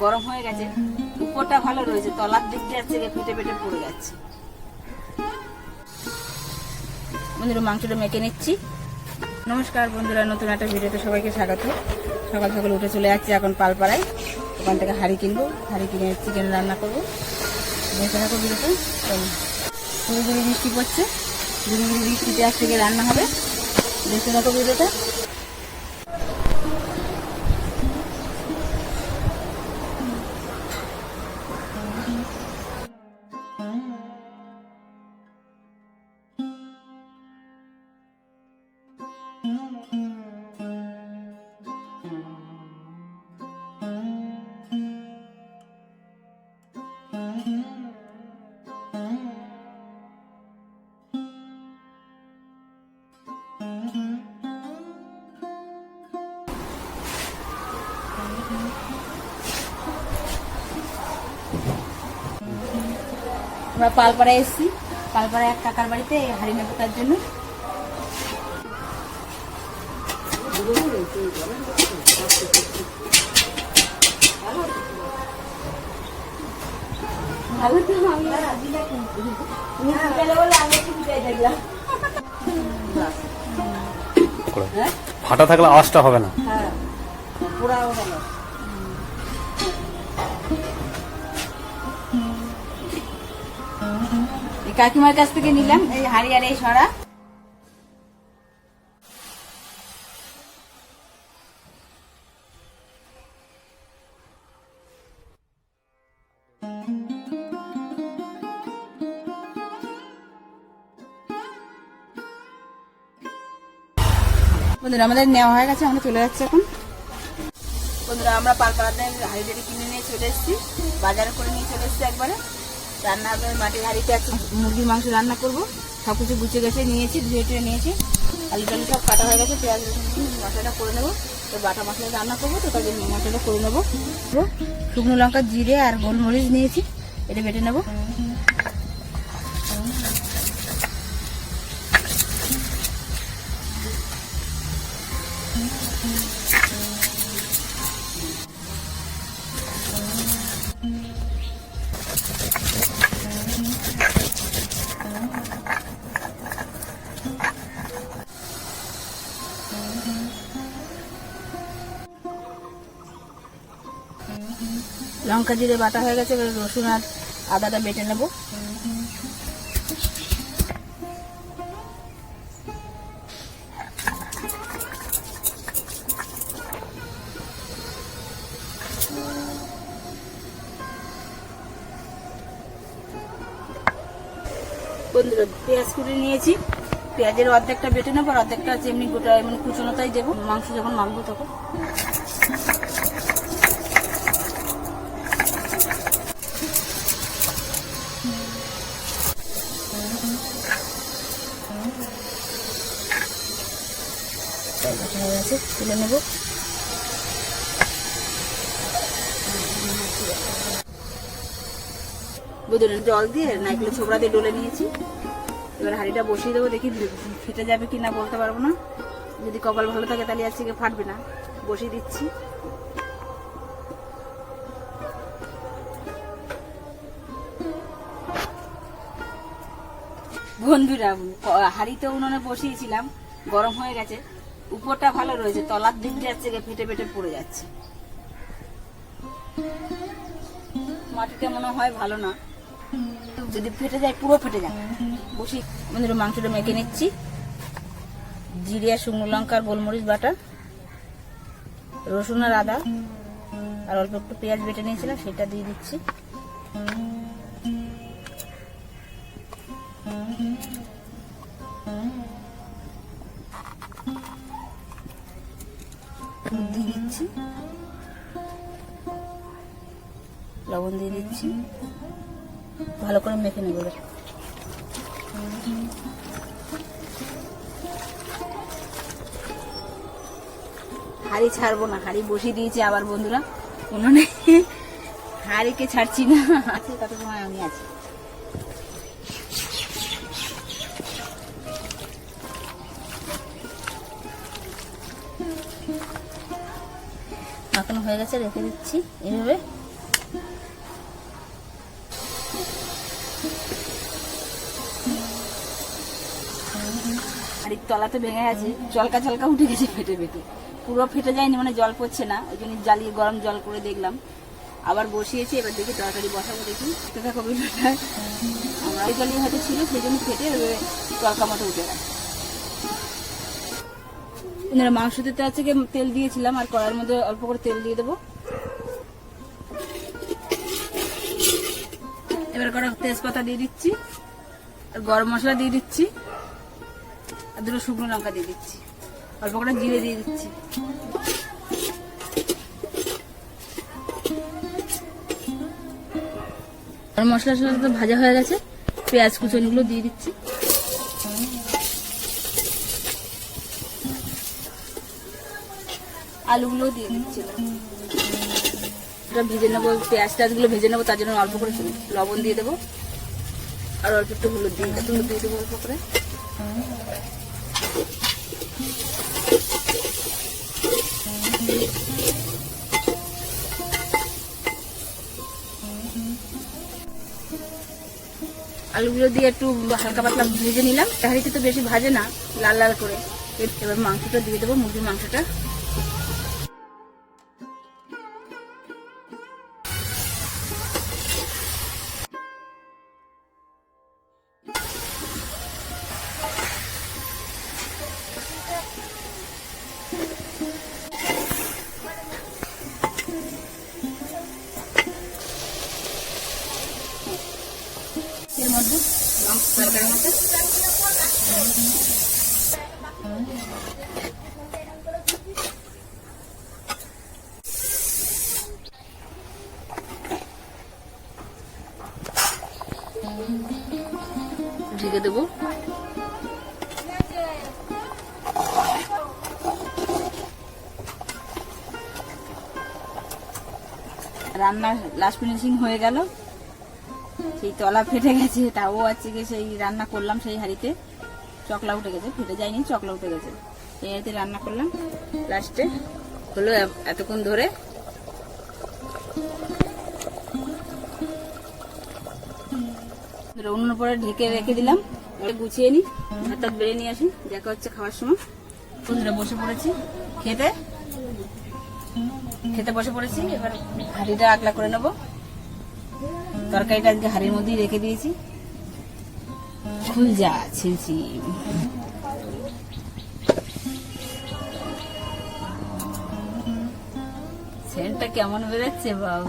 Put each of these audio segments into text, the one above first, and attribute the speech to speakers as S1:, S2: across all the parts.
S1: গরম হয়ে গেছে, উপরটা ভালো রয়েছে, তলার দিকটা গিয়ে ফেটে ফেটে পড়ে যাচ্ছে। বন্ধুরা, মাংসটা মেখে নিচ্ছি। নমস্কার বন্ধুরা, নতুন একটা ভিডিওতে সবাইকে স্বাগত। সকাল সকাল উঠে চলে যাচ্ছি এখন পালপাড়ায়। ওখান থেকে হাঁড়ি কিনবো, হাঁড়ি কিনে চিকেন রান্না করব। দেখে থাকো ভিডিওতে ধীরে ধীরে বৃষ্টি পড়ছে, ধীরে ধীরে বৃষ্টিতে আজ থেকে রান্না হবে। দেখতে থাকো ভিডিওটা। আমরা পালপাড়ায় এসেছি। পালপাড়ায় এক কাকার বাড়িতে হাড়ি নেব তার জন্য
S2: ফাটা থাকলে আওয়াজটা হবে না।
S1: হ্যাঁ পুরাও গেল এই কাকিমার কাছ থেকে নিলাম এই হাড়ি আর এই সরা। বন্ধুরা, আমাদের নেওয়া হয়ে গেছে, আমরা চলে যাচ্ছি এখন। বন্ধুরা, আমরা পালপাড়াতে হাড়ি টাড়ি কিনে নিয়ে চলে এসেছি, বাজারে করে নিয়ে চলে এসেছি একবারে। রান্না করে মাটির হাড়িতে আছে, মুরগির মাংস রান্না করব। সব কিছু গুছিয়ে গেছে নিয়েছি, ধুয়ে টুয়ে নিয়েছি। আলু টালু সব কাটা হয়ে গেছে, পেঁয়াজ মশলাটা করে নেব। তো বাটা মশলা রান্না করব, তো তাদের মশলাটা করে নেব। শুকনো লঙ্কা, জিরে আর গোলমরিচ নিয়েছি, এটা বেটে নেব। লঙ্কা জিরে বাটা হয়ে গেছে রসুন আর আদাটা বেটে নেব। বন্ধুরা পেঁয়াজ কুড়ি নিয়েছি। পেঁয়াজের অর্ধেকটা বেটে নেব আর অর্ধেকটা এমনি গোটা এমনি কুচনোটাই দেবো। মাংস যখন মাখবো তখন। তুলে জল দিয়ে নাইকেল ছোবড়া দিয়ে ডলে নিয়েছি। এবার হাঁড়িটা বসিয়ে দেবো, দেখি ফেটে যাবে কি না বলতে পারব না। যদি কপাল ভালো থাকে তাহলে আজকে ফাটবে না। বসিয়ে দিচ্ছি। বন্ধুরা, হাঁড়িতে উনুনে বসিয়েছিলাম, গরম হয়ে গেছে। উপরটা ভালো রয়েছে, তলার দিকটা হচ্ছে গিয়ে ফেটে ফেটে পড়ে যাচ্ছে। মাটিটা মনে হয় ভালো না। যদি ফেটে যায়, পুরো ফেটে যায়। বসি বন্ধুরা মাংসটা মেখে নিচ্ছি। জিরে, শুকনো লঙ্কা গোলমরিচ বাটা, রসুন আর আদা, আর অল্প একটু পেঁয়াজ বেটে নিয়েছিলাম, সেটা দিয়ে দিচ্ছি। দিয়ে দিচ্ছি। লবণ দিয়ে দিচ্ছি। ভালো করে মেখে নেব। হাড়ি ছাড়বো না, হাড়ি বসিয়ে দিয়েছি আবার বন্ধুরা। উনুনে হাড়িকে ছাড়ছি না আছে কত সময় আমি আছি। হয়ে গেছে, রেখে দিচ্ছি। এইভাবে। তলাতে ভেঙে গেছে, জলকা জলকা উঠে গেছে ফেটে ফেটে। পুরো ফেটে যায়নি মানে জল পড়ছে না, ওই জন্য জ্বালিয়ে গরম জল করে দেখলাম। আবার বসিয়েছি, এবার দেখি তরকারি বসাবো দেখি। তো দেখো ভিডিওটা। আমরা জলই হয়তো ছিল, সেই জন্য ফেটে তলকা মতো উঠে গেছে এনারা মাংস দিতে আছে তেল দিয়েছিলাম, আর কড়ার মধ্যে অল্প করে তেল দিয়ে দেবো। এবার কটা তেজপাতা দিয়ে দিচ্ছি, আর গরম মশলা দিয়ে দিচ্ছি। দুটো শুকনো লঙ্কা দিয়ে দিচ্ছি। অল্প করে জিরে দিয়ে দিচ্ছি। আর মশলা টশলা তো ভাজা হয়ে গেছে। পেঁয়াজ কুচনগুলো দিয়ে দিচ্ছি। আলুগুলো দিয়ে দিচ্ছি। এটা ভেজে নেব, পেঁয়াজ টাজগুলো ভেজে নেব, তার জন্য অল্প করে লবণ দিয়ে দেবো। আর অল্প একটু হলুদ দিয়ে হলুদ দিয়ে দেবো অল্প করে। আলুগুলো দিয়ে একটু হালকা পাতলা ভেজে নিলাম। তাহারিতে তো বেশি ভাজে না, লাল লাল করে। এবার মাংসটা দিয়ে দেবো, মুরগির মাংসটা। মধ্যে ঢেকে দেবো। রান্নার লাস্ট ফিনিশিং হয়ে গেল। সেই তলা ফেটে গেছে, তাও আছে কি সেই রান্না করলাম সেই হাঁড়িতে। চকলা উঠে গেছে, ফেটে যায়নি, চকলা উঠে গেছে। সেই হাঁড়িতে রান্না করলাম। লাস্টে হলো এতক্ষণ ধরে অন্য পরে ঢেকে রেখে দিলাম। গুছিয়ে নিই ভাত বেড়ে নিয়ে আসি, দেখা হচ্ছে খাওয়ার সময়। বন্ধুরা বসে পড়েছি খেতে। খেতে বসে পড়েছি, এবার হাঁড়িটা আগলা করে নেব। তরকারিটা আজকে হাড়ির মধ্যেই রেখে দিয়েছি। খুলজা ছিলছি সেন্টটা কেমন বেরোচ্ছে বাবু?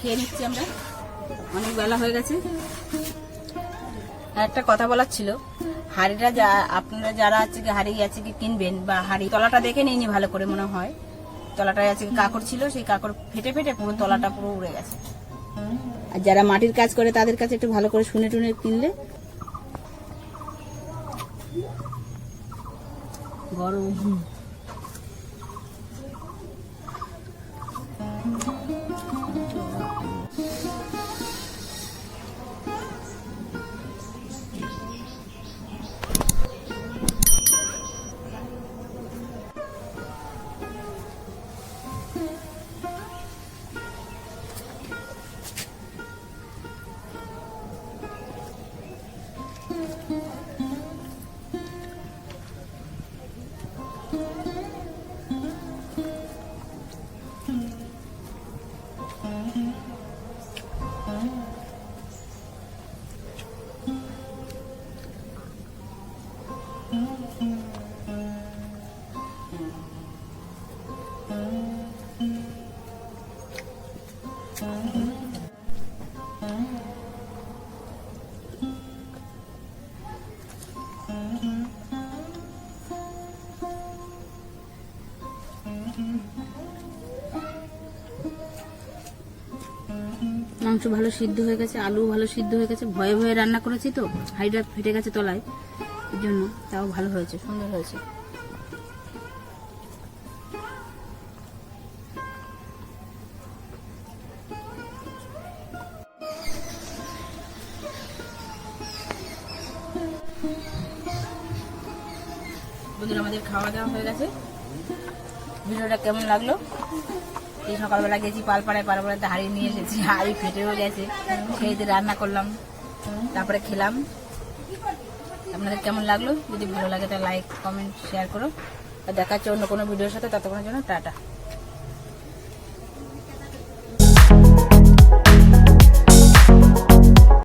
S1: খেয়ে নিচ্ছি আমরা। অনেক বেলা হয়ে গেছে। একটা কথা বলার ছিল, হাড়িটা যা, আপনারা যারা আছে কি হাড়ি আছে কি কিনবেন বা হাড়ি তলাটা দেখে নিইনি ভালো করে মনে হয়। তলাটায় আছে কাকড় ছিল, সেই কাকড় ফেটে ফেটে পুরো তলাটা পুরো উড়ে গেছে। আর যারা মাটির কাজ করে তাদের কাছে একটু ভালো করে শুনে টুনে কিনলে। গরম। Hum. Hum. মাংস ভালো সিদ্ধ হয়ে গেছে আলু ভালো সিদ্ধ হয়ে গেছে, ভয়ে ভয়ে রান্না করেছি তো হাইডা ফেটে গেছে তলায় এর জন্য তাও ভালো হয়েছে, সুন্দর হয়েছে। বন্ধুরা, আমাদের খাওয়া দাওয়া হয়ে গেছে। ভিডিওটা কেমন লাগল? এই সকালবেলা গেছি, পালপাড়ায় পালপাড়াতে হাড়ি নিয়ে এসেছি, হাড়ি ফেটেও গেছে। সেই দিয়ে রান্না করলাম, তারপরে খেলাম। আপনাদের কেমন লাগল? যদি ভালো লাগে তাহলে লাইক কমেন্ট শেয়ার করো। আর দেখাচ্ছে অন্য কোনো ভিডিওর সাথে, ততক্ষণের জন্য টাটা।